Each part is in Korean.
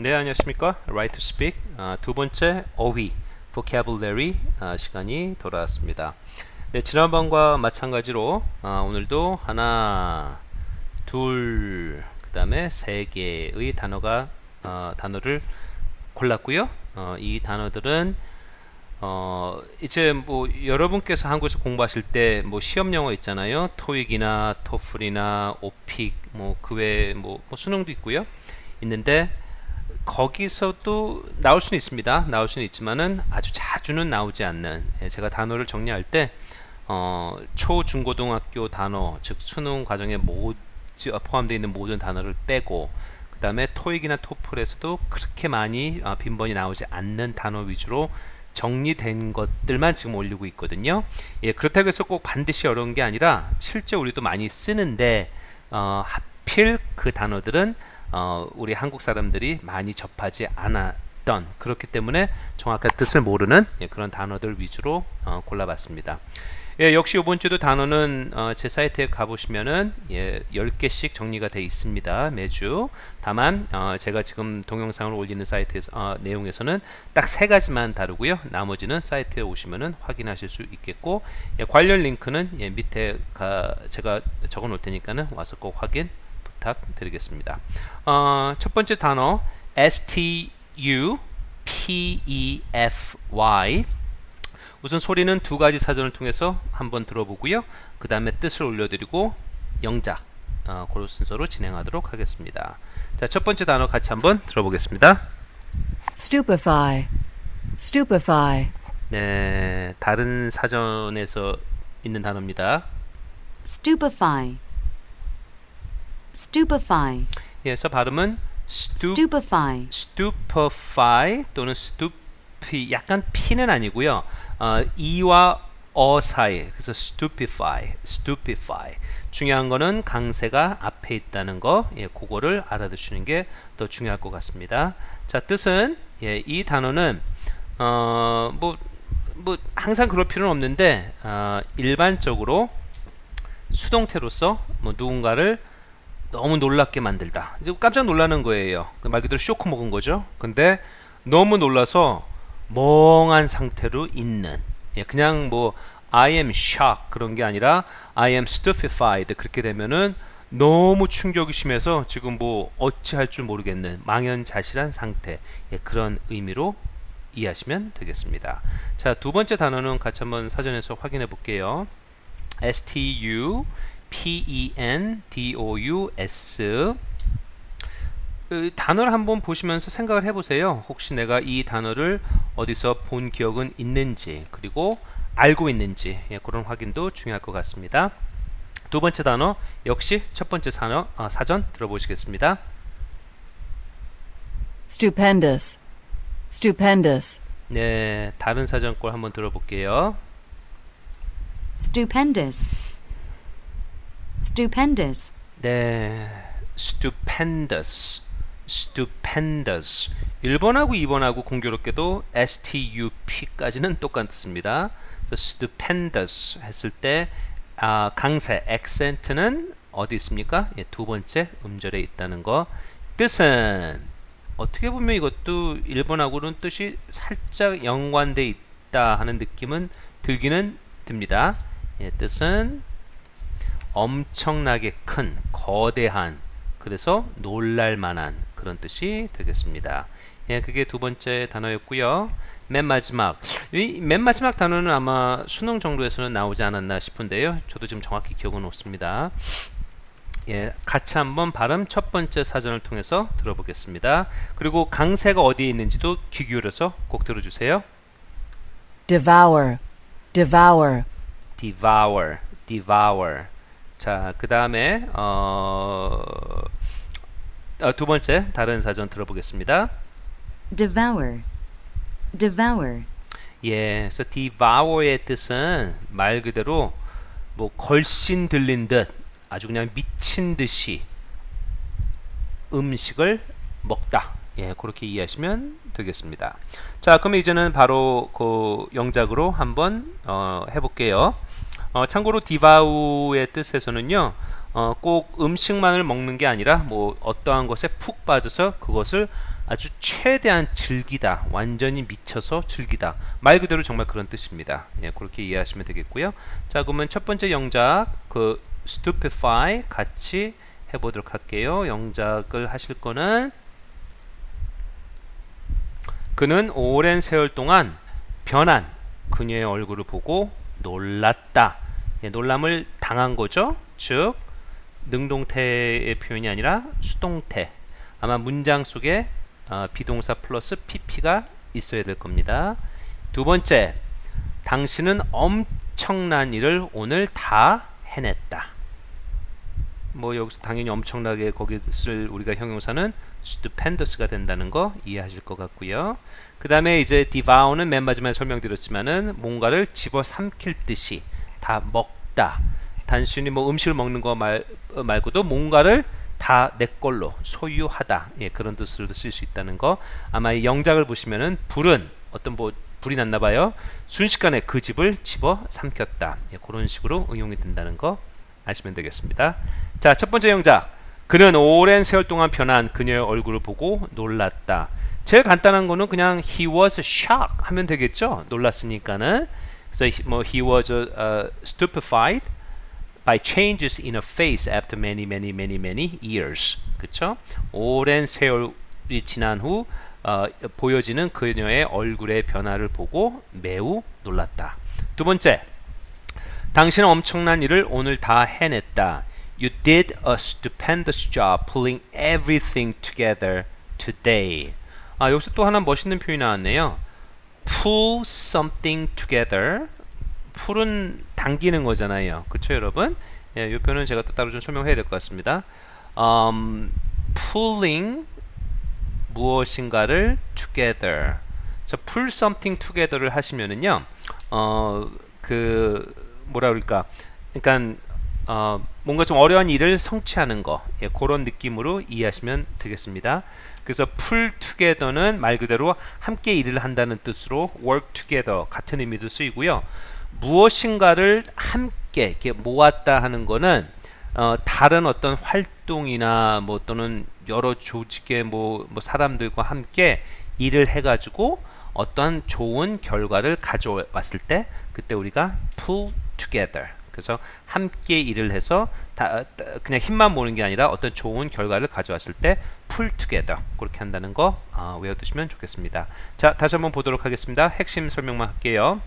네, 안녕하십니까? Right to Speak 아, 두 번째 어휘 vocabulary 아, 시간이 돌아왔습니다. 네, 지난번과 마찬가지로 아, 오늘도 하나, 둘, 그 다음에 세 개의 단어가 어, 단어를 골랐고요. 어, 이 단어들은 어, 이제 뭐 여러분께서 한국에서 공부하실 때 뭐 시험 영어 있잖아요. 토익이나 토플이나 오픽 뭐 그 외에 뭐, 뭐 수능도 있고요. 있는데 거기서도 나올 수는 있습니다. 나올 수는 있지만은 아주 자주는 나오지 않는 예, 제가 단어를 정리할 때 어, 초, 중, 고등학교 단어 즉 수능 과정에 모, 포함되어 있는 모든 단어를 빼고 그 다음에 토익이나 토플에서도 그렇게 많이 어, 빈번히 나오지 않는 단어 위주로 정리된 것들만 지금 올리고 있거든요. 예, 그렇다고 해서 꼭 반드시 어려운 게 아니라 실제 우리도 많이 쓰는데 어, 하필 그 단어들은 어, 우리 한국 사람들이 많이 접하지 않았던 그렇기 때문에 정확한 뜻을 모르는 예, 그런 단어들 위주로 어, 골라봤습니다. 예, 역시 이번 주도 단어는 어, 제 사이트에 가보시면은 예, 10개씩 정리가 되어 있습니다. 매주. 다만 어, 제가 지금 동영상을 올리는 사이트에서 어, 내용에서는 딱 세 가지만 다루고요. 나머지는 사이트에 오시면은 확인하실 수 있겠고 예, 관련 링크는 예, 밑에 가, 제가 적어 놓을 테니까는 와서 꼭 확인 부탁드리겠습니다. 어, 첫 번째 단어 S T U P E F Y 우선 소리는 두 가지 사전을 통해서 한번 들어보고요. 그 다음에 뜻을 올려드리고 영작 어, 그런 순서로 진행하도록 하겠습니다. 자, 첫 번째 단어 같이 한번 들어보겠습니다. stupefy, stupefy, 네, 다른 사전에서 있는 단어입니다. stupefy, stupefy, 예, 그래서 발음은 stu, stupefy, stupefy 또는 stupy 약간 피는 아니고요. 어, 이와 어 사이. 그래서 stupefy, stupefy. 중요한 거는 강세가 앞에 있다는 거, 예, 그거를 알아두시는 게 더 중요할 것 같습니다. 자, 뜻은 예, 이 단어는 어, 뭐, 뭐 항상 그럴 필요는 없는데 어, 일반적으로 수동태로서 뭐 누군가를 너무 놀랍게 만들다. 이제 깜짝 놀라는 거예요. 그말 그대로 쇼크 먹은 거죠. 근데 너무 놀라서 멍한 상태로 있는. 예, 그냥 뭐 I am shocked 그런 게 아니라 I am stupefied 그렇게 되면은 너무 충격이 심해서 지금 뭐 어찌할 줄 모르겠는 망연자실한 상태 예, 그런 의미로 이해하시면 되겠습니다. 자, 두 번째 단어는 같이 한번 사전에서 확인해 볼게요. S T U P E N D O U S 그 단어를 한번 보시면서 생각을 해보세요. 혹시 내가 이 단어를 어디서 본 기억은 있는지 그리고 알고 있는지 예, 그런 확인도 중요할 것 같습니다. 두 번째 단어 역시 첫 번째 단어 아, 사전 들어보시겠습니다. stupendous, stupendous, 네, 다른 사전 걸 한번 들어볼게요. stupendous, stupendous, 네, stupendous, stupendous. 1번하고 2번하고 공교롭게도 stup까지는 똑같습니다. stupendous 했을 때 아, 강세, 액센트는 어디 있습니까? 예, 두 번째 음절에 있다는 거. 뜻은 어떻게 보면 이것도 1번하고는 뜻이 살짝 연관돼 있다 하는 느낌은 들기는 듭니다. 예, 뜻은 엄청나게 큰, 거대한, 그래서 놀랄 만한 그런 뜻이 되겠습니다. 예, 그게 두 번째 단어였고요. 맨 마지막, 이 맨 마지막 단어는 아마 수능 정도에서는 나오지 않았나 싶은데요. 저도 지금 정확히 기억은 없습니다. 예, 같이 한번 발음 첫 번째 사전을 통해서 들어보겠습니다. 그리고 강세가 어디에 있는지도 귀 기울여서 꼭 들어주세요. devour, devour, devour, devour. 자, 그 다음에 어, 어, 두 번째 다른 사전 들어보겠습니다. devour, devour, 예, 그래서 devour의 뜻은 말 그대로 뭐 걸신 들린 듯 아주 그냥 미친 듯이 음식을 먹다. 예, 그렇게 이해하시면 되겠습니다. 자, 그럼 이제는 바로 그 영작으로 한번 어, 해볼게요. 어, 참고로 디바우의 뜻에서는요, 어, 꼭 음식만을 먹는 게 아니라 뭐 어떠한 것에 푹 빠져서 그것을 아주 최대한 즐기다, 완전히 미쳐서 즐기다. 말 그대로 정말 그런 뜻입니다. 예, 그렇게 이해하시면 되겠고요. 자, 그러면 첫 번째 영작 그 stupefy 같이 해보도록 할게요. 영작을 하실 거는 그는 오랜 세월 동안 변한 그녀의 얼굴을 보고 놀랐다. 예, 놀람을 당한 거죠. 즉 능동태의 표현이 아니라 수동태. 아마 문장 속에 어, 비동사 플러스 pp가 있어야 될 겁니다. 두 번째, 당신은 엄청난 일을 오늘 다 해냈다. 뭐 여기서 당연히 엄청나게 거기 쓸 우리가 형용사는 stupendous가 된다는 거 이해하실 것 같고요. 그 다음에 이제 devour는 맨 마지막에 설명드렸지만은 뭔가를 집어 삼킬 듯이 다 먹다. 단순히 뭐 음식을 먹는 거 말, 어, 말고도 뭔가를 다 내 걸로 소유하다. 예, 그런 뜻으로도 쓸 수 있다는 거. 아마 이 영작을 보시면은 불은 어떤 뭐 불이 났나 봐요. 순식간에 그 집을 집어 삼켰다. 예, 그런 식으로 응용이 된다는 거 아시면 되겠습니다. 자, 첫 번째 영작. 그는 오랜 세월 동안 변한 그녀의 얼굴을 보고 놀랐다. 제일 간단한 거는 그냥 he was shocked 하면 되겠죠. 놀랐으니까는. 그래서 he- 뭐 he was uh, stupefied by changes in her face after many many many many years. 그렇죠? 오랜 세월이 지난 후 어, 보여지는 그녀의 얼굴의 변화를 보고 매우 놀랐다. 두 번째. 당신은 엄청난 일을 오늘 다 해냈다. You did a stupendous job pulling everything together today. 아, 여기서 또 하나 멋있는 표현이 나왔네요. Pull something together. 풀은 당기는 거잖아요. 그렇죠, 여러분? 예, 이 표현은 제가 또 따로 좀 설명해야 될 것 같습니다. Um, pulling 무엇인가를 together. 그래서 pull something together를 하시면은요, 어, 그 뭐라 그럴까, 그러니까 어, 뭔가 좀 어려운 일을 성취하는 거, 예, 그런 느낌으로 이해하시면 되겠습니다. 그래서 pull together는 말 그대로 함께 일을 한다는 뜻으로 work together 같은 의미도 쓰이고요. 무엇인가를 함께 이렇게 모았다 하는 거는 어, 다른 어떤 활동이나 뭐 또는 여러 조직의 뭐, 뭐 사람들과 함께 일을 해가지고 어떤 좋은 결과를 가져왔을 때 그때 우리가 pull together 그래서 함께 일을 해서 다, 다- 그냥 힘만 모는 게 아니라 어떤 좋은 결과를 가져왔을 때 together 그렇게 한다는 거 아, 외워두시면 좋겠습니다. 자 다시 한번 보도록 하겠습니다. 핵심 설명만 할게요.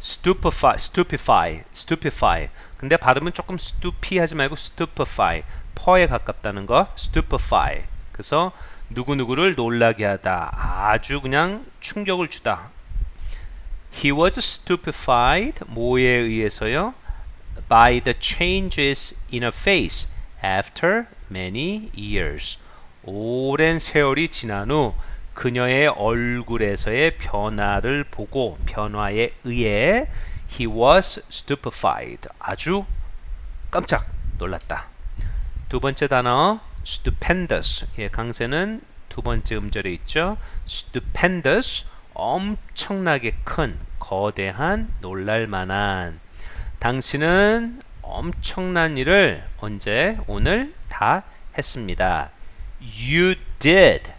stupefy, stupefy, stupefy. 근데 발음은 조금 stupy 하지 말고 stupefy. 퍼에 가깝다는 거. stupefy. 그래서 누구누구를 놀라게 하다. 아주 그냥 충격을 주다. He was stupefied. 뭐에 의해서요? By the changes in her face after many years. 오랜 세월이 지난 후 그녀의 얼굴에서의 변화를 보고 변화에 의해 he was stupefied. 아주 깜짝 놀랐다. 두 번째 단어 stupendous. 예, 강세는 두 번째 음절에 있죠. stupendous 엄청나게 큰 거대한 놀랄만한 당신은 엄청난 일을 언제 오늘 다 했습니다. You did.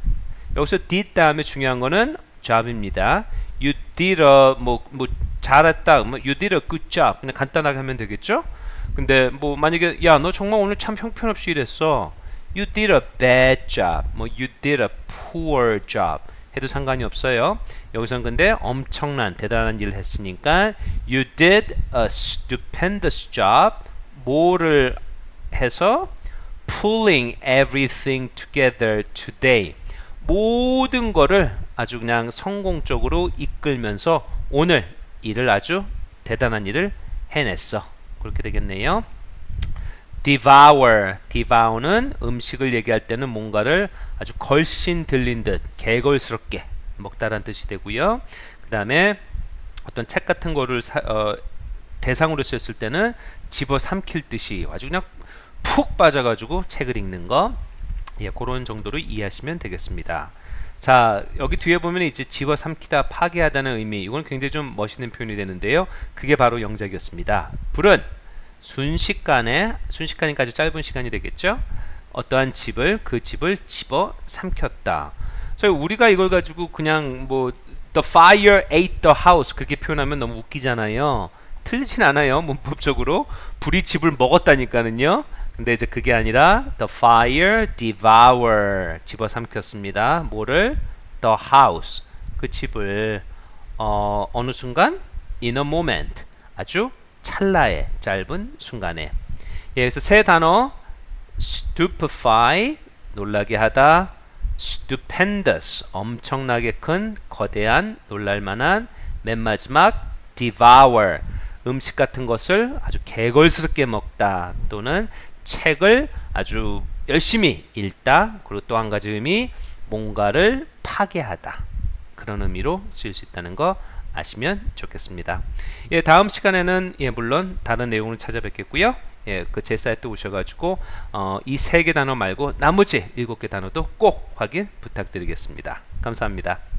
여기서 did 다음에 중요한 거는 job입니다. You did a 뭐, 뭐 잘했다. 뭐 you did a good job. 그냥 간단하게 하면 되겠죠? 근데 뭐 만약에 야 너 정말 오늘 참 형편없이 일했어. You did a bad job. 뭐 you did a poor job. 해도 상관이 없어요. 여기서는 근데 엄청난 대단한 일을 했으니까 you did a stupendous job. 뭐를 해서 pulling everything together today. 모든 거를 아주 그냥 성공적으로 이끌면서 오늘 일을 아주 대단한 일을 해냈어. 그렇게 되겠네요. Devour, devour는 음식을 얘기할 때는 뭔가를 아주 걸씬 들린 듯 개걸스럽게 먹다란 뜻이 되고요. 그 다음에 어떤 책 같은 거를 사- 어, 대상으로 쓰였을 때는 집어 삼킬 듯이 아주 그냥 푹 빠져가지고 책을 읽는 거 예, 그런 정도로 이해하시면 되겠습니다. 자, 여기 뒤에 보면 이제 집어 삼키다, 파괴하다는 의미, 이건 굉장히 좀 멋있는 표현이 되는데요. 그게 바로 영작이었습니다. 불은 순식간에, 순식간이니까 아주 짧은 시간이 되겠죠? 어떠한 집을, 그 집을 집어 삼켰다. 저희 우리가 이걸 가지고 그냥 뭐 the fire ate the house 그렇게 표현하면 너무 웃기잖아요. 틀리진 않아요. 문법적으로 불이 집을 먹었다니까는요. 근데 이제 그게 아니라 the fire devour 집어삼켰습니다. 뭐를 the house 그 집을 어, 어느 순간 in a moment 아주 찰나의 짧은 순간에. 예, 그래서 세 단어 stupefy 놀라게 하다 stupendous 엄청나게 큰 거대한 놀랄만한 맨 마지막 devour 음식 같은 것을 아주 개걸스럽게 먹다 또는 책을 아주 열심히 읽다 그리고 또 한 가지 의미 뭔가를 파괴하다. 그런 의미로 쓰일 수 있다는 거 아시면 좋겠습니다. 예, 다음 시간에는 예, 물론 다른 내용을 찾아뵙겠고요. 예, 그 제 사이트 오셔가지고 어, 이세 개 단어 말고 나머지 일곱 개 단어도 꼭 확인 부탁드리겠습니다. 감사합니다.